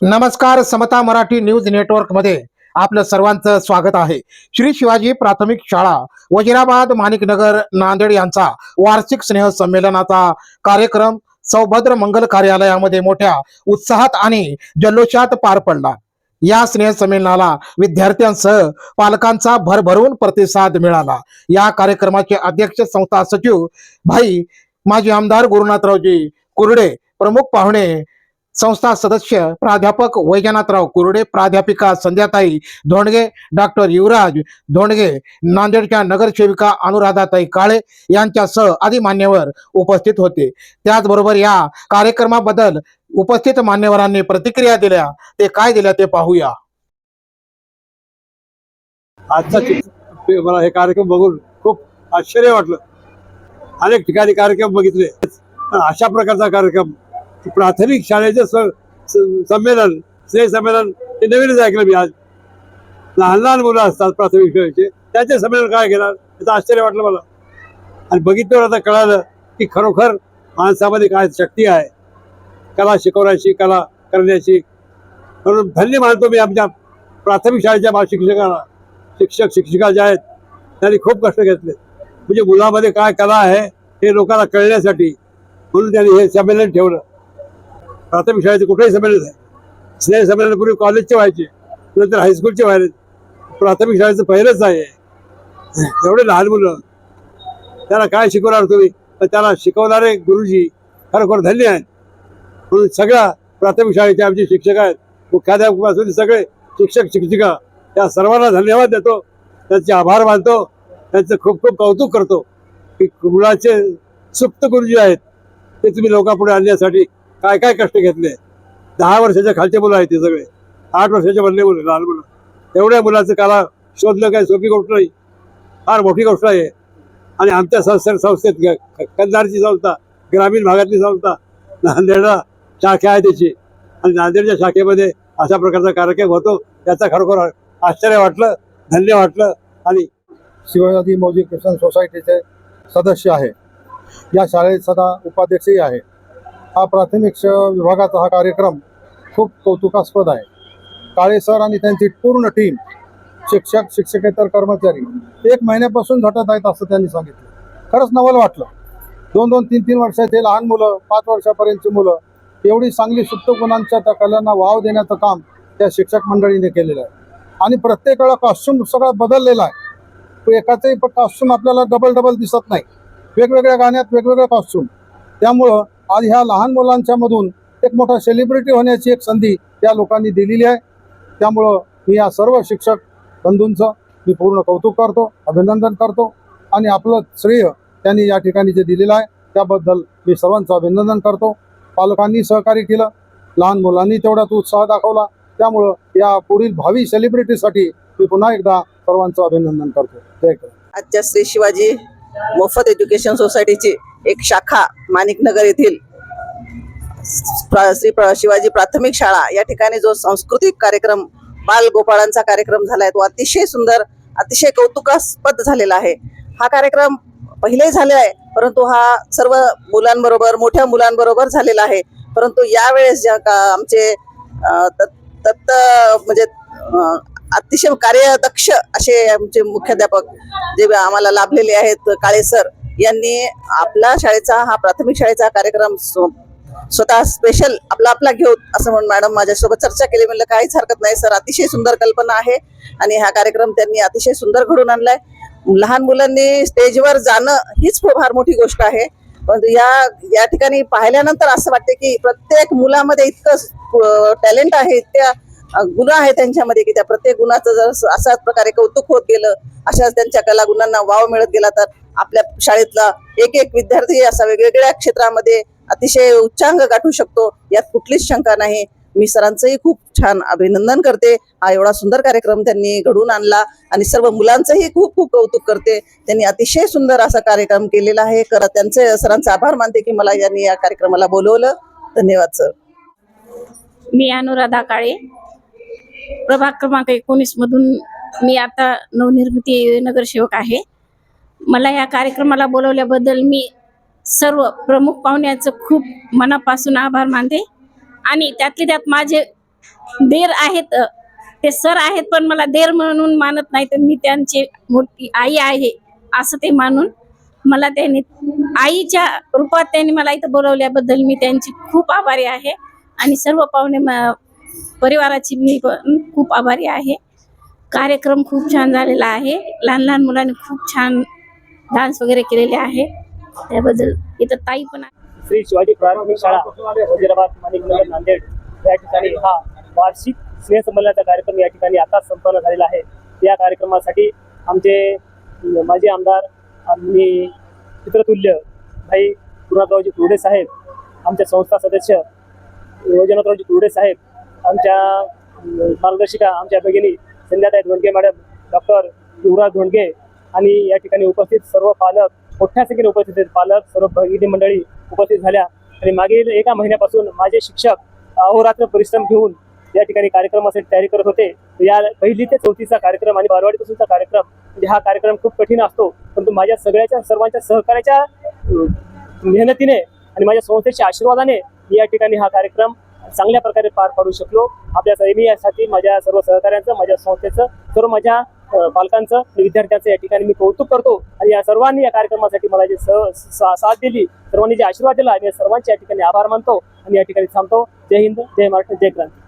नमस्कार समता मराठी न्यूज नेटवर्कमध्ये आपलं सर्वांचं स्वागत आहे. श्री शिवाजी प्राथमिक शाळा वजिराबाद माणिकनगर नांदेड यांचा वार्षिक स्नेह संमेलनाचा कार्यक्रम सौभद्र मंगल कार्यालयामध्ये मोठ्या उत्साहात आणि जल्लोषात पार पडला. या स्नेह संमेलनाला विद्यार्थ्यांसह पालकांचा भरभरून प्रतिसाद मिळाला. या कार्यक्रमाचे अध्यक्ष संस्था सचिव भाई माजी आमदार गुरुनाथरावजी कुर्डे प्रमुख पाहुणे संस्था सदस्य प्राध्यापक वैजनाथराव कुरडे प्राध्यापिका संध्याताई धोंडगे डॉक्टर युवराज धोंडगे नांदेडच्या नगरसेविका अनुराधाताई काळे यांच्यासह आदी मान्यवर उपस्थित होते. त्याचबरोबर या कार्यक्रमाबद्दल उपस्थित मान्यवरांनी प्रतिक्रिया दिल्या. ते काय दिल्या ते पाहूया. आजचा मला हे कार्यक्रम बघून खूप आश्चर्य वाटलं. अनेक ठिकाणी कार्यक्रम बघितले. अशा प्रकारचा कार्यक्रम प्राथमिक शाळेचं स- स- संमेलन स्नेहसंमेलन हे नवीनच ऐकलं मी आज. लहान लहान मुलं असतात प्राथमिक शाळेचे. त्यांचे संमेलन काय घेणार? त्याचं आश्चर्य वाटलं मला. आणि बघितल्यावर आता कळालं की खरोखर माणसामध्ये काय शक्ती आहे. कला शिकवण्याची कला करण्याची. म्हणून धन्य मानतो मी आमच्या प्राथमिक शाळेच्या बा शिक्षकाला. शिक्षक शिक्षिका ज्या आहेत त्यांनी खूप कष्ट घेतले. म्हणजे मुलामध्ये काय कला आहे हे लोकांना कळण्यासाठी म्हणून त्यांनी हे संमेलन ठेवलं. प्राथमिक शाळेचे कुठेही संमेलन आहे स्नेह संमेलन पूर्वी कॉलेजचे व्हायचे नंतर हायस्कूलचे व्हायचे प्राथमिक शाळेचं पहिलंच आहे. एवढे लहान मुलं. त्याला काय शिकवणार तुम्ही? तर त्याला शिकवणारे गुरुजी खरोखर धन्य आहेत. म्हणून सगळ्या प्राथमिक शाळेचे आमचे शिक्षक आहेत. मुख्याध्यापकापासून सगळे शिक्षक शिक्षिका त्या सर्वांना धन्यवाद देतो. त्यांचे आभार मानतो. त्यांचं खूप खूप कौतुक करतो. की मुलाचे सुप्त गुरुजी आहेत. ते तुम्ही लोकांपुढे आणण्यासाठी काय काय कष्ट घेतले? दहा वर्षाच्या खालचे मुलं आहेत ते सगळे. आठ वर्षाचे बनले मुलं लहान मुलं. एवढ्या मुलाचं काला शोधलं काय सोपी गोष्ट नाही. फार मोठी गोष्ट आहे. आणि आमच्या संस्थे संस्थेत ग- कंधारची संस्था ग्रामीण भागातली संस्था नांदेडला शाखा आहे त्याची. आणि नांदेडच्या शाखेमध्ये अशा प्रकारचा कार्यक्रम होतो. त्याचा खरोखर आश्चर्य वाटलं धन्य वाटलं. आणि शिवाजी मौजी क्रिश्चन सोसायटीचे सदस्य आहे. या शाळेत सदा उपाध्यक्षही आहे. हा प्राथमिक विभागाचा हा कार्यक्रम खूप कौतुकास्पद आहे. काळे सर आणि त्यांची पूर्ण टीम शिक्षक शिक्षकेतर कर्मचारी एक महिन्यापासून झटत आहेत असं त्यांनी सांगितलं. खरंच नवल वाटलं. दोन दोन तीन तीन वर्षाचे लहान मुलं पाच वर्षापर्यंतची मुलं एवढी चांगली सुप्त गुणांच्या त्या कलांना वाव देण्याचं काम त्या शिक्षक मंडळीने केलेलं आहे. आणि प्रत्येक वेळा कॉस्ट्युम सगळा बदललेला आहे. एकाचंही कॉस्ट्युम आपल्याला डबल डबल दिसत नाही. वेगवेगळ्या गाण्यात वेगवेगळं कॉस्ट्युम त्यामुळं आज ह्या लहान मुलांच्या मधून एक मोठा सेलिब्रिटी होण्याची एक संधी या लोकांनी दिलेली आहे. त्यामुळं मी या सर्व शिक्षक बंधूंचं मी पूर्ण कौतुक करतो अभिनंदन करतो आणि आपलं श्रेय त्यांनी या ठिकाणी जे दिलेलं आहे त्याबद्दल मी सर्वांचं अभिनंदन करतो. पालकांनी सहकार्य केलं लहान मुलांनी तेवढाच उत्साह दाखवला. त्यामुळं या पुढील भावी सेलिब्रिटीसाठी मी पुन्हा एकदा सर्वांचं अभिनंदन करतो. जय कर आजच्या श्री शिवाजी मोफत एज्युकेशन सोसायटीची एक शाखा माणिकनगर येथील श्री प्र- शिवाजी प्राथमिक शाळा. या ठिकाणी जो सांस्कृतिक कार्यक्रम बाल गोपाळांचा कार्यक्रम झालाय तो अतिशय सुंदर अतिशय कौतुकास्पद झालेला आहे. हा कार्यक्रम पहिले झाले आहे परंतु हा सर्व मुलांबरोबर मोठ्या मुलांबरोबर झालेला आहे. परंतु यावेळेस ज्या का आमचे तत्त तत् म्हणजे अतिशय कार्यदक्ष असे आमचे मुख्याध्यापक जे आम्हाला लाभलेले आहेत काळे सर यांनी आपला शाळेचा हा प्राथमिक शाळेचा कार्यक्रम स्व- स्वतः स्पेशल आपला आपला घेऊ असं म्हणून मॅडम माझ्यासोबत चर्चा केली. म्हणलं काहीच हरकत नाही सर अतिशय सुंदर कल्पना आहे आणि हा कार्यक्रम त्यांनी अतिशय सुंदर घडून आणलाय. लहान मुलांनी स्टेजवर जाणं हीच खूप फार मोठी गोष्ट आहे. पण या या ठिकाणी पाहिल्यानंतर असं वाटते की प्रत्येक मुलामध्ये इतकं टॅलेंट आहे इतक्या गुण आहे त्यांच्यामध्ये की त्या प्रत्येक गुणाचं जर स- अशाच प्रकारे कौतुक होत गेलं अशाच त्यांच्या कला गुणांना वाव मिळत गेला तर आपल्या शाळेतला एक एक विद्यार्थी असा वेगवेगळ्या क्षेत्रामध्ये अतिशय उच्चांग गाठू शकतो यात कुठलीच शंका नाही. मी सरांचंही खूप छान अभिनंदन करते. हा एवढा सुंदर कार्यक्रम त्यांनी घडवून आणला आणि सर्व मुलांचंही खूप खूप कौतुक करते. त्यांनी अतिशय सुंदर असा कार्यक्रम केलेला आहे. कर त्यांचे सरांचे आभार मानते की मला यांनी या कार्यक्रमाला बोलवलं. धन्यवाद सर. मी अनुराधा काळे. प्रभाग क्रमांक एकोणीस मधून मी आता नवनिर्मिती नगरसेवक आहे. मला या कार्यक्रमाला बोलवल्याबद्दल मी सर्व प्रमुख पाहुण्याचं खूप मनापासून आभार मानते. आणि त्यातले त्यात माझे देर आहेत ते सर आहेत पण मला देर म्हणून मानत नाही तर मी त्यांची मोठी आई आहे असं ते मानून मला त्यांनी आईच्या रूपात त्यांनी मला इथं बोलवल्याबद्दल मी त्यांची खूप आभारी आहे. आणि सर्व पाहुणे परिवाराची मी पण खूप आभारी आहे. कार्यक्रम खूप छान झालेला आहे. लहान लहान मुलांनी खूप छान डान्स वगैरे केलेले आहे. त्याबद्दल इथं ताई पण आहे. श्री शिवाजी प्रारंभिक शाळा वजिराबाद माणिकनगर नांदेड. या ठिकाणी हा वार्षिक स्नेहसंमेलनाचा कार्यक्रम या ठिकाणी आताच संपन्न झालेला आहे. या कार्यक्रमासाठी आमचे माजी आमदार आणि चित्रतुल्य भाई गुरुनाथरावजी कुर्डे साहेब आमचे संस्था सदस्य योजनाथरावजी कुर्डे साहेब आमच्या मार्गदर्शिका आमच्या भगिनी संध्याताई धोंडगे मॅडम डॉक्टर युवराज धोंडगे आणि या ठिकाणी उपस्थित सर्व पालक मोठ्या संख्येने उपस्थित आहेत. पालक सर्व भगिनी मंडळी उपस्थित झाल्या. आणि मागील एका महिन्यापासून माझे शिक्षक अहोरात्र परिश्रम घेऊन या ठिकाणी कार्यक्रमासाठी तयारी करत होते. या पहिली ते चौथीचा कार्यक्रम आणि बारवाडीपासूनचा कार्यक्रम म्हणजे हा कार्यक्रम खूप कठीण असतो. परंतु माझ्या सगळ्याच्या सर्वांच्या सहकार्याच्या मेहनतीने आणि माझ्या संस्थेच्या आशीर्वादाने या ठिकाणी हा कार्यक्रम चांगल्या प्रकारे पार पाडू शकलो. आपल्या सैनियासाठी माझ्या सर्व सहकाऱ्यांचं माझ्या संस्थेचं सर्व माझ्या पालकांचं विद्यार्थ्यांचं या ठिकाणी मी कौतुक करतो. आणि या सर्वांनी या कार्यक्रमासाठी मला जे सा- साथ दिली सर्वांनी जे आशीर्वाद दिला मी सर्वांचे या ठिकाणी आभार मानतो आणि या ठिकाणी थांबतो. जय हिंद जय महाराष्ट्र जय क्रांती.